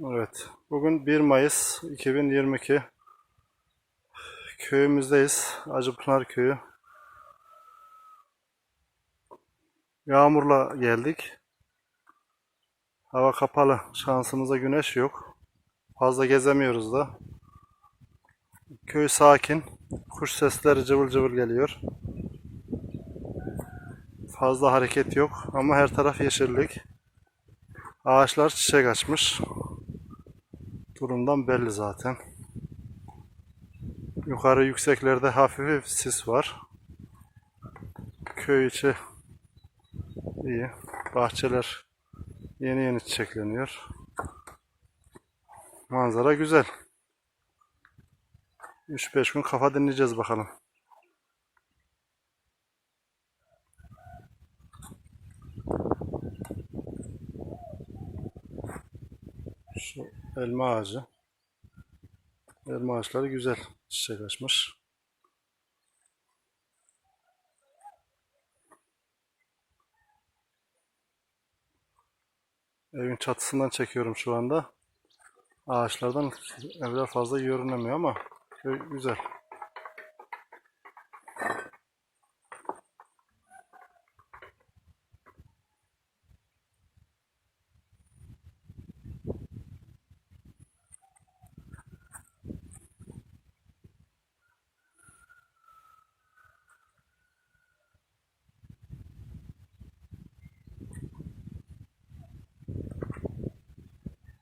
Evet. Bugün 1 Mayıs 2022. Köyümüzdeyiz. Acıpınar Köyü. Yağmurla geldik. Hava kapalı. Şansımıza güneş yok. Fazla gezemiyoruz da. Köy sakin. Kuş sesleri cıvıl cıvıl geliyor. Fazla hareket yok ama her taraf yeşillik. Ağaçlar çiçek açmış. Durumdan belli zaten. Yukarı yükseklerde hafif sis var. Köy içi iyi. Bahçeler yeni yeni çiçekleniyor. Manzara güzel. 3-5 gün kafa dinleyeceğiz bakalım. Şu elma ağacı. Elma ağaçları güzel çiçek açmış. Evin çatısından çekiyorum şu anda. Ağaçlardan evler fazla görünemiyor ama güzel.